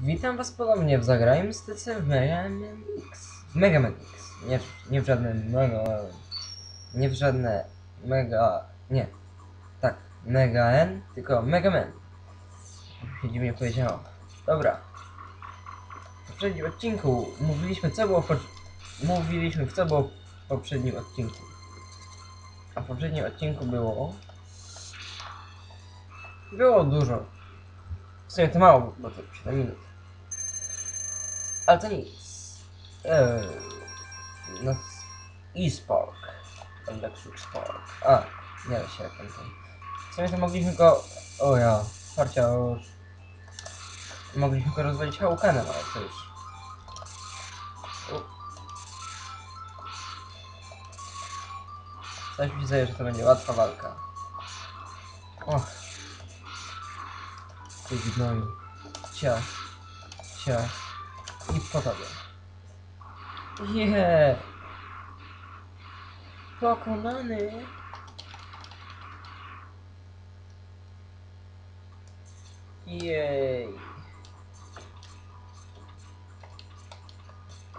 Witam was ponownie w Zagrajmy Styce w Mega X. Mega Man X. Nie, nie w żadne Mega... Nie w żadne Mega... Nie. Tak. Mega N, tylko Mega Man. Dziwnie powiedziałem. Dobra. W poprzednim odcinku mówiliśmy co było... Mówiliśmy co było w poprzednim odcinku. A w poprzednim odcinku było... Było dużo. W sumie to mało, bo to 7 minut. Ale to nic. Eee, no, e-sport. Electric Spark. A, nie da się jak ten. W sumie to mogliśmy go... O ja, już. Mogliśmy go rozwalić Haukanem, ale to już... Coś mi się zdaje, że to będzie łatwa walka. Och. Ty gnoju. Ciach. Ciach. I po tobie. Je. Pokonany. Jej.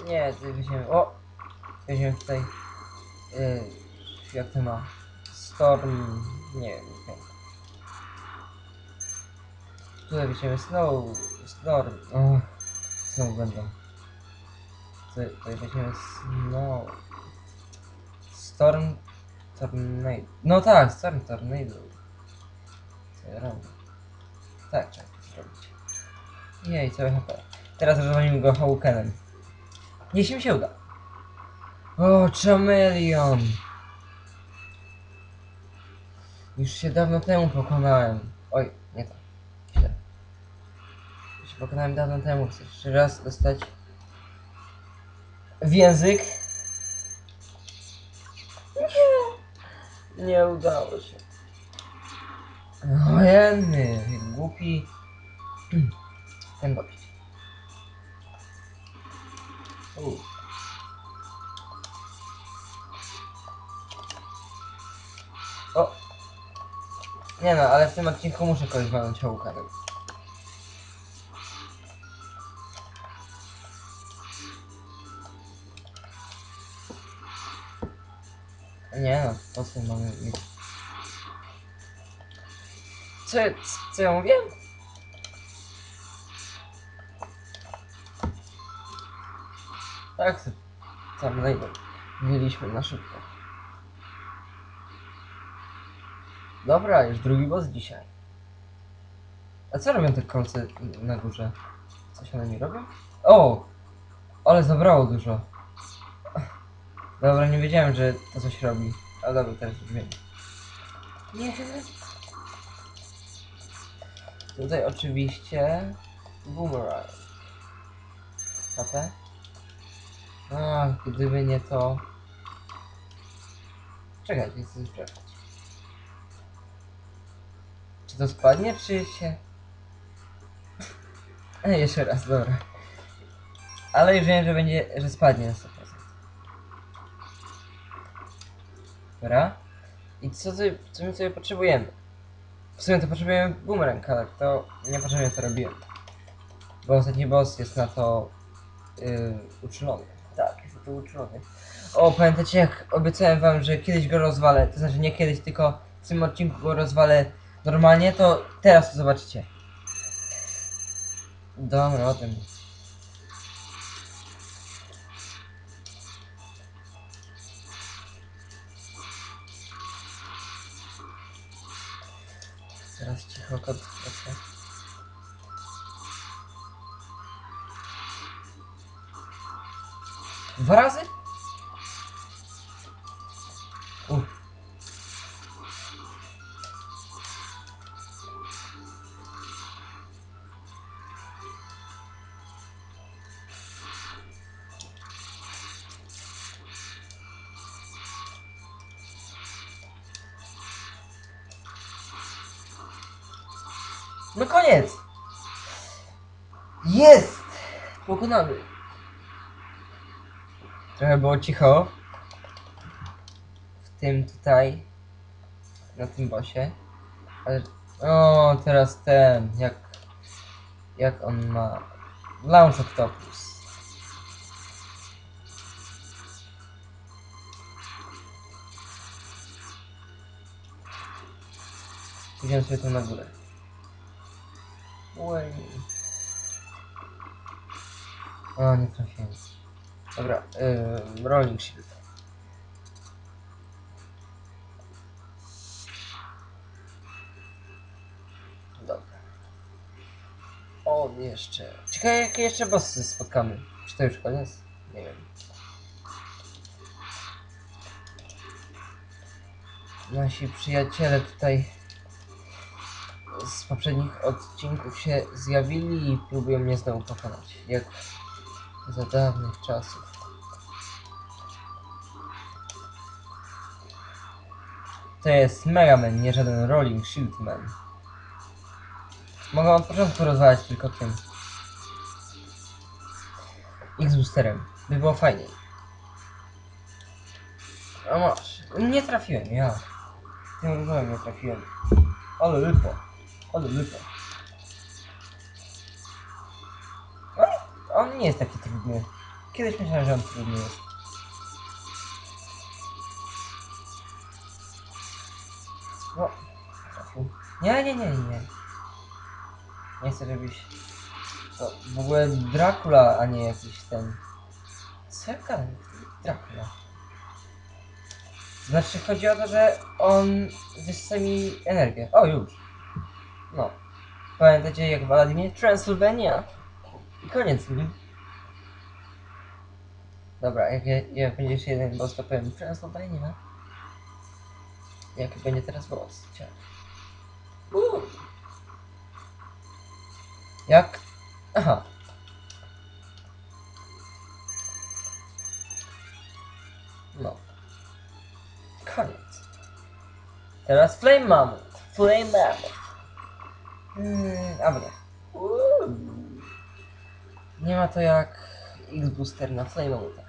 Nie, ty weźmiemy. O! Weźmiemy tutaj. Yy, jak to ma? Storm. Nie wiem, nie. Tutaj weźmiemy Snow. Storm. O, znowu będą. Tutaj, tutaj weźmiemy Snow. Storm. Tornado. No tak, Storm Tornado. Co ja robię? Tak, trzeba to zrobić. Jej, całe HP. Teraz rozwalimy go Hawkenem. Jeśli mi się uda. O, Chameleon! Już się dawno temu pokonałem. Oj, nie to. Źle. Już się pokonałem dawno temu. Chcę jeszcze raz dostać w język. Nie, nie udało się. Ojenny, głupi. Ten. U. O! Nie no, ale w tym odcinku muszę kogoś walnąć hołkarem. Nie no, po co mamy mieć... Co, co ja mówię? Tak, tam. Mieliśmy na szybko. Dobra, już drugi boss dzisiaj. A co robią te kolce na górze? Coś one nie robią? O! Ale zabrało dużo. Dobra, nie wiedziałem, że to coś robi. Ale dobra, teraz już wiem. Nie. Tutaj oczywiście boomerang. HP? A, gdyby nie to... Czekajcie, chcę sprawdzić. Czy to spadnie, czy się... E, jeszcze raz, dobra. Ale już wiem, że będzie, że spadnie na 100%. Dobra. I co, ty, co my sobie potrzebujemy? W sumie to potrzebujemy boomerang, ale to niepotrzebnie to robiłem. Bo ostatni boss jest na to yy, uczulony. Tak, jest na to uczulony. O, pamiętacie jak obiecałem wam, że kiedyś go rozwalę, to znaczy nie kiedyś, tylko w tym odcinku go rozwalę normalnie, to teraz to zobaczycie. Dobra, o tym. Teraz cicho koncentracja. Dwa razy? No koniec! Jest! Pokonany. Trochę było cicho. W tym tutaj. Na tym bosie. Ale... O, teraz ten. Jak... Jak on ma... Launch Octopus. Idziemy sobie tu na górę. Oj. O, nie trafiłem. Dobra, yy, rolling shield. Dobra. O, jeszcze. Ciekawe, jakie jeszcze bossy spotkamy. Czy to już koniec? Nie wiem. Nasi przyjaciele tutaj z poprzednich odcinków się zjawili i próbują mnie znowu pokonać. Jak za dawnych czasów. To jest Mega Man, nie żaden Rolling Shield Man. Mogę od początku rozwalać tylko tym. X-Boosterem. By było fajniej. A masz. Nie trafiłem, ja. Tym nie trafiłem. Ale lipa. Ale. No, on nie jest taki trudny. Kiedyś myślałem, że on trudny jest. No. Nie, nie, nie, nie. Nie chcę, żebyś... To w ogóle Dracula, a nie jakiś ten... Co ja gadam? Dracula. Znaczy chodzi o to, że on wysysa mi energię. O, już. No. Pamiętacie jak w Aladinie? Transylvania. I koniec nim. Dobra, jak, jak będzie jeszcze jeden boss, to powiem Transylvania. Jaki będzie teraz boss? Jak? Aha. No. Koniec. Teraz Flame Mammoth. Flame Mammoth. Hmm, a nie. Uuu. Nie ma to jak X-Booster na Flame Mammoth.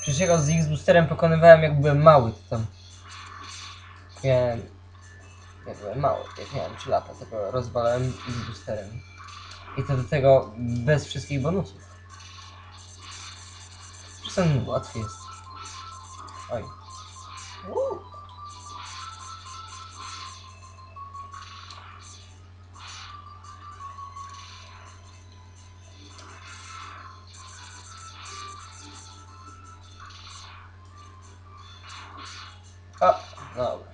Przecież ja z X-Boosterem pokonywałem jak byłem mały, to tam... Miałem... Jak byłem mały, jak miałem 3 lata, tego rozwalałem X-Boosterem. I to do tego bez wszystkich bonusów. Czasem łatwiej jest. Oj. A, dobra.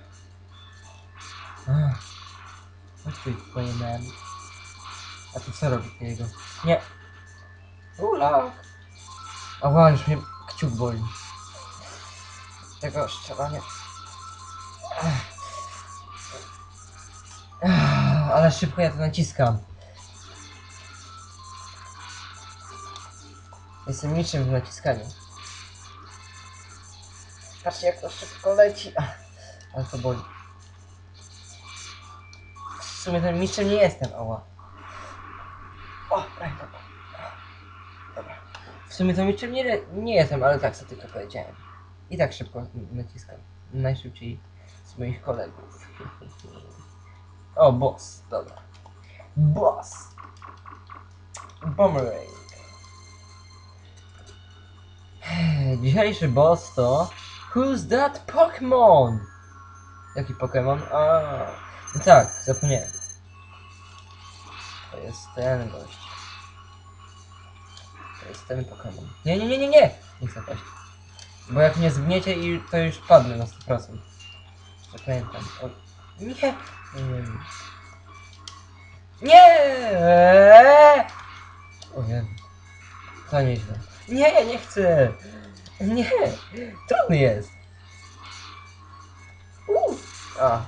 Ach. Tu, twoje man. A ty co robi jego? Nie. Ula. Ała, już mnie kciuk boli. Tego strzelania. Ale szybko ja to naciskam. Jestem niczym w naciskaniu. Patrzcie jak to szybko leci. Ale to boli. W sumie tym mistrzem nie jestem, ała. O, ręka. Dobra. W sumie to mistrzem nie, nie jestem, ale tak sobie tylko powiedziałem. I tak szybko naciskam. Najszybciej z moich kolegów. O, boss. Dobra. Boss. Boomerang. Dzisiejszy boss to... Who's that Pokémon? Jaki Pokémon? A, no tak, zapomniałem. To jest ten gość. To jest ten Pokémon. Nie, nie, nie, nie, nie! Nie chcę paść. Bo jak nie zgniecie i to już padnę na 100%. Jeszcze pamiętam. O, nie! Nie! Nie! O nie. To nieźle. Nie, nie chcę! Nie! Trudny jest! Uff. A.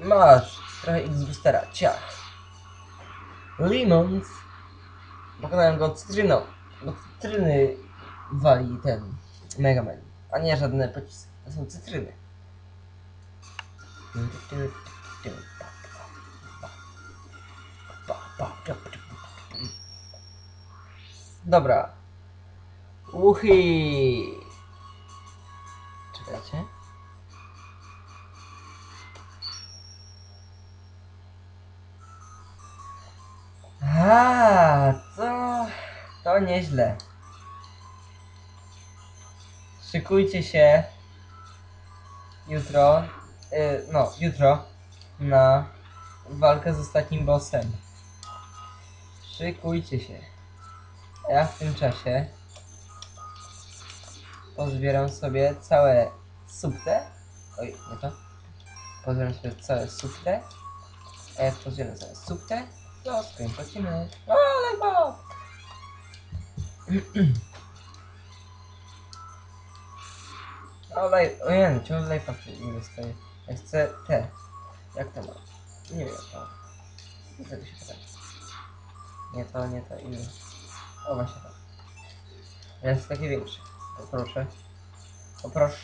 Masz! Trochę X-Boostera. Ciach. Lemons. Pokonałem go cytryną. Bo cytryny wali ten Mega Man. A nie żadne pociski. To są cytryny. Dobra. Uchi. Czekajcie. A, to, to nieźle. Szykujcie się jutro, y, no jutro na walkę z ostatnim bossem. Szykujcie się. Ja w tym czasie pozbieram sobie całe subte. Oj, nie to. Pozbieram sobie całe subte. A jak pozbieram całe subte, to skończymy. O, ale Bob! O, lej, o nie, ciągle lejfa nie dostaję. Ja chcę te. Jak to ma? Nie wiem, to. Nie tego się. Nie to, nie to, inne. O, właśnie to. Jest takie większe. Poproszę. Poproszę.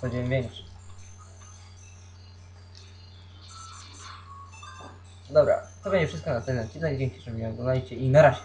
Powiedziałem większy. Dobra, to będzie wszystko na ten odcinek. Dzięki, że mnie oglądaliście i na razie.